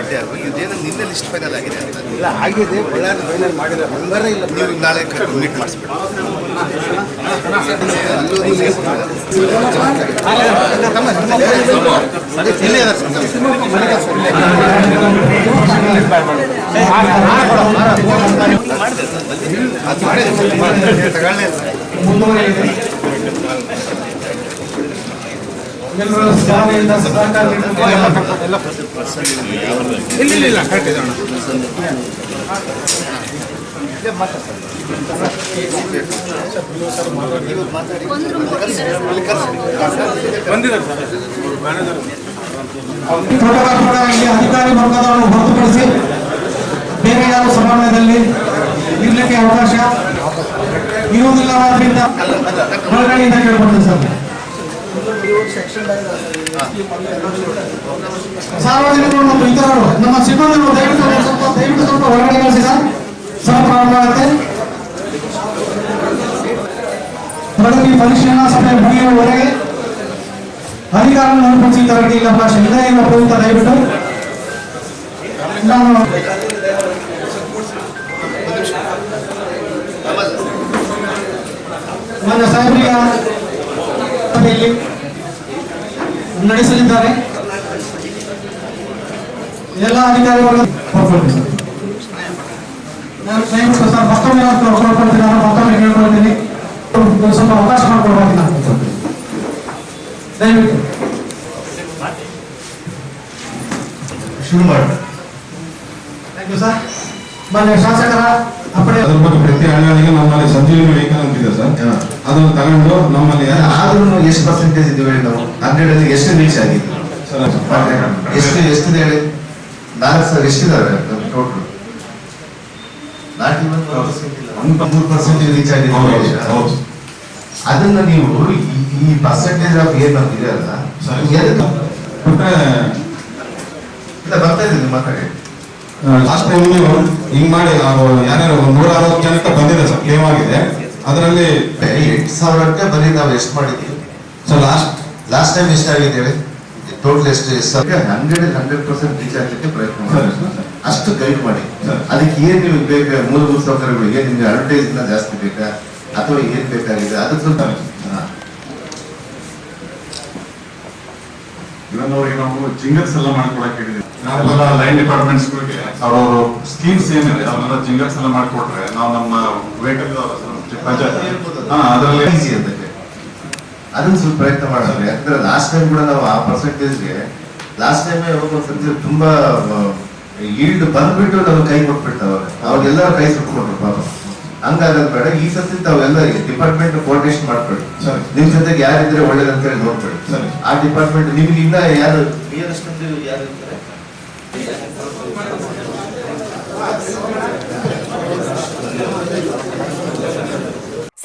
ಗಟ್ಟಿ ಆಗಬೇಕು ಇದೇನು ನಿನ್ನೆ ಲಿಸ್ಟ್ ಫೈನಲ್ ಆಗಿದೆ. ಅಂತ ಇಲ್ಲ ಆಗಿದೆ. ಬಳ್ಳಾರಿ ಫೈನಲ್ ಮಾಡಿದ್ರೆ ಮೆಂಬರೇ ಇಲ್ಲ. ನೀವು ನಾಳೆ ಮೀಟ್ ಮಾಡಿಸ್ಬಿಡಿ. ಅಲ್ಲೂ ತಗೊಳ್ಳೇ ಇಲ್ಲೇ ತಗೊಳ್ಳೇ ಇಲ್ಲ. ಕರೆಕ್ಟ್ ಇದೆ ಅಧಿಕಾರಿ ವರ್ಗದವರು ಹೊರತುಪಡಿಸಿ ಬೇರೆ ಯಾವ ಸಮಾರಂಭದಲ್ಲಿ ಇರಲಿಕ್ಕೆ ಅವಕಾಶ ಇರುವುದಿಲ್ಲವಾದ್ರಿಂದ ಒಳಗಡೆಯಿಂದ ಕೇಳ್ಬರ್ತದೆ ಸರ್. ಸಾರ್ವಜನಿಕರು ಮತ್ತು ಇತರರು ನಮ್ಮ ಸಿಬ್ಬಂದಿಗಳು ದಯವಿಟ್ಟು ಸ್ವಲ್ಪ ದಯವಿಟ್ಟು ಸ್ವಲ್ಪ ಹೊರಗಡೆ ಕಳಿಸಿದ ಸಹ ಪ್ರಾರಂಭ ಆಗುತ್ತೆ ಪ್ರಗತಿ ಪರಿಶೀಲನಾ ಸಭೆ ಮುಗಿಯುವವರೆಗೆ ಅಧಿಕಾರವನ್ನು ತರಗತಿ ಇಲ್ಲ ಭಾಷೆ ಇದೆ ಇಲ್ಲ ಪೂಜಿತ ದಯವಿಟ್ಟು ನಾನು ನನ್ನ ಸಾಹೇಬರಿಗೆ ಸಭೆಯಲ್ಲಿ ನಡೆಸಲಿದ್ದಾರೆ. ಎಲ್ಲ ಅಧಿಕಾರಿಗಳು ನಾನು ಸರ್ ಮತ್ತೊಮ್ಮೆ ನಾನು ನಾನು ಮತ್ತೊಮ್ಮೆ ಸ್ವಲ್ಪ ಅವಕಾಶ ಮಾಡಿಕೊಡ್ಬೇಕು ನಾನು ದಯವಿಟ್ಟು. ಶುರು ಮಾಡಿ. Thank you sir. ಮಾನ್ಯ ಶಾಸಕರ ಅಪ್ಪಣೆ. ಅದ್ರ ಬಗ್ಗೆ ಪ್ರತಿ ಹಳ್ಳಿಗಳಿಗೆ ನಮ್ಮಲ್ಲಿ ಸಂಜೀವಿನಿ ವೆಹಿಕಲ್ ಅಂತಿದೆ ಸರ್. ಅದನ್ನು ತಗೊಂಡು ನಮ್ಮಲ್ಲಿ ಆದ್ರೂ ಎಷ್ಟು ಪರ್ಸೆಂಟೇಜ್ ಇದ್ದೀವಿ ಹೇಳಿ ನಾವು? ಹಂಡ್ರೆಡ್ ಅಲ್ಲಿ ಎಷ್ಟು ರೀಚ್ ಆಗಿದೆ? ಎಷ್ಟು ಎಷ್ಟಿದೆ ಹೇಳಿ? ನಾಲ್ಕು ಸರ್ ಎಷ್ಟಿದ್ದಾರೆ ಟೋಟಲ್ ಒಂದು ಮೂರು ಪರ್ಸೆಂಟ್ ರೀಚ್ ಆಗಿದೆ. ಅದನ್ನ ನೀವು ಈ- ಪರ್ಸೆಂಟೇಜ್ ಆಫ್ ಏನ್. ಎದಕ್ಕೆ ಬಿಟ್ರೆ ಇಲ್ಲ ಬರ್ತಾ ಇದ್ದೀನಿ ಮಾತಾಡಿ. ಲಾಸ್ಟ್ ಟೈಮ್ ನೀವು ಹಿಂಗ್ ಮಾಡಿ ಯಾರು ಯಾರ್ಯಾರು ನೂರ ಅರವತ್ತು ಜನಕ್ಕೆ ಬಂದಿದೆ ಸರ್ ಕ್ಲೇಮ್ ಆಗಿದೆ. ಅದರಲ್ಲಿ ಎಂಟು ಸಾವಿರಕ್ಕೆ ಬರೀ ನಾವು ಎಷ್ಟು ಮಾಡಿದ್ದೀವಿ. ಸೊ ಲಾಸ್ಟ್ ಲಾಸ್ಟ್ ಟೈಮ್ ಎಷ್ಟು ಆಗಿದ್ದೇವೆ? ಟೋಟಲ್ ಎಷ್ಟು ಎಷ್ಟು ಹಂಡ್ರೆಡ್ ಹಂಡ್ರೆಡ್ ಪರ್ಸೆಂಟ್ ರೀಚ್ ಆಗಲಿಕ್ಕೆ ಪ್ರಯತ್ನ ಮಾಡಿ ಅಷ್ಟು ಗೈಡ್ ಮಾಡಿ. ಅದಕ್ಕೆ ಏನು ನಿಮಗೆ ಬೇಕು? ಮೂಲಭೂತ ಸೌಕರ್ಯಗಳು ನಿಮಗೆ ಅಡ್ವರ್ಟೈಸ್ನ ಅಡ್ವರ್ಟೈಸ್ ಜಾಸ್ತಿ ಬೇಕಾ? ಅಥವಾ ಏನು ಬೇಕಾಗಿದೆ? ಅದು ಸ್ವಲ್ಪ ಹಾ. ಇವನ್ ಅವ್ರಿಗೆ ನಾವು ಜಿಂಗಲ್ಸ್ ಎಲ್ಲ ಮಾಡ್ಕೊಡಕ್ ಹೇಳಿದ್ವಿ ನಾವೆಲ್ಲ ಲೈನ್ ಡಿಪಾರ್ಟ್ಮೆಂಟ್ಸ್ಗಳಿಗೆ ಅವ್ರವ್ರ ಸ್ಕೀಮ್ಸ್ ಏನಿದೆ ಅವನ್ನೆಲ್ಲ ಜಿಂಗಲ್ಸ್ ಎಲ್ಲ ಮಾಡ್ಕೊಟ್ರೆ ನಾವು ನಮ್ಮ ವೆಹಿಕಲ್ ಹಾ ಅದರಲ್ಲಿ ಅದನ್ನ ಸ್ವಲ್ಪ ಪ್ರಯತ್ನ ಮಾಡೋಣ ಯಾಕಂದ್ರೆ ಲಾಸ್ಟ್ ಟೈಮ್ ಕೂಡ ನಾವು ಆ ಪರ್ಸೆಂಟೇಜ್ಗೆ ಲಾಸ್ಟ್ ಟೈಮ್ ಯಾವಾಗ ತುಂಬಾ ಈಲ್ಡ್ ಬಂದ್ಬಿಟ್ಟು ನಾವು ಕೈ ಕೊಟ್ಬಿಡ್ತಾವೆ ಅವಾಗೆಲ್ಲ ಕೈ ಸುಟ್ಕೊಂಡ್ರು ಪಾಪ. ಹಂಗಾಗದ್ ಬೇಡ ಈ ಸತಿ ತಾವೆಲ್ಲ ಡಿಪಾರ್ಟ್ಮೆಂಟ್ ಕೋಆರ್ಡಿನೇಷನ್ ಮಾಡ್ಕೊಳ್ಳಿ. ಸರಿ. ನಿಮ್ ಜೊತೆಗೆ ಯಾರಿದ್ರೆ ಒಳ್ಳೇದಂತ ಹೇಳಿ ನೋಡ್ಬೇಡಿ ಸರಿ. ಆ ಡಿಪಾರ್ಟ್ಮೆಂಟ್ ನಿಮ್ಗೆ ಇನ್ನ ಯಾರು ನಿಯರೆಸ್ಟ್ ಯಾರು ಇರ್ತಾರೆ?